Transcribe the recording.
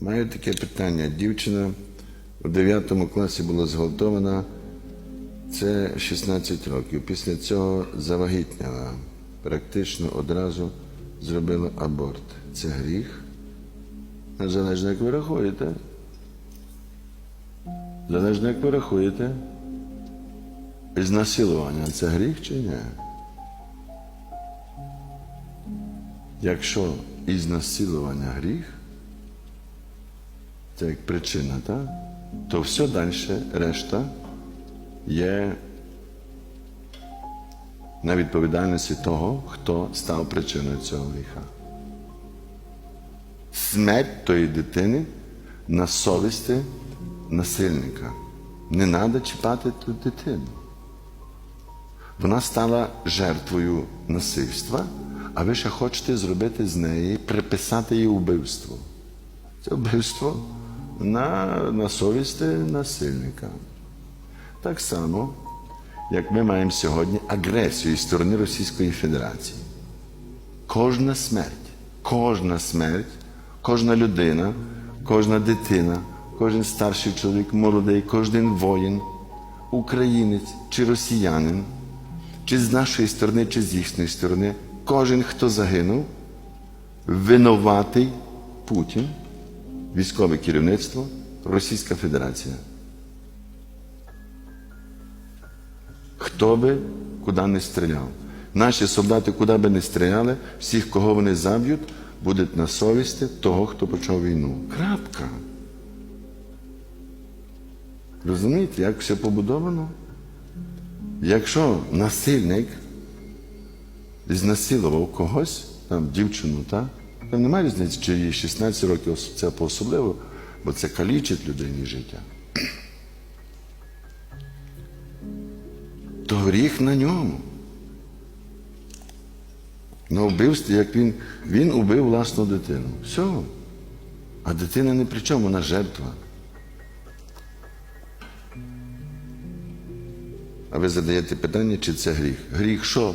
Маю таке питання. Дівчина у 9 класі була зґвалтована. Це 16 років. Після цього завагітняла. Практично одразу зробила аборт. Це гріх. Залежно, як ви рахуєте. Залежно, як ви рахуєте. Ізнасилування це гріх чи ні? Якщо ізнасилування гріх, це як причина, так? то все далі, решта є на відповідальності того, хто став причиною цього гріха. Смерть тої дитини на совісті насильника. Не треба чіпати ту дитину. Вона стала жертвою насильства, а ви ще хочете зробити з неї, приписати їй вбивство. Це вбивство на, на совісті насильника. Так само, як ми маємо сьогодні агресію зі сторони Російської Федерації. Кожна смерть, кожна смерть, кожна людина, кожна дитина, кожен старший чоловік, молодий, кожен воїн, українець чи росіянин, чи з нашої сторони, чи з їхньої сторони, кожен, хто загинув, винуватий Путін, військове керівництво, Російська Федерація. Хто би куди не стріляв. Наші солдати, куди би не стріляли, всіх, кого вони заб'ють, будуть на совісті того, хто почав війну. Крапка. Розумієте, як все побудовано? Якщо насильник знасилував когось, там дівчину, так? Там немає різниці, чи їй 16 років це по-особливо, бо це калічить людині життя. То гріх на ньому. На вбивстві, як він, він убив власну дитину. Все. А дитина не при чому, вона жертва. А ви задаєте питання, чи це гріх? Гріх що?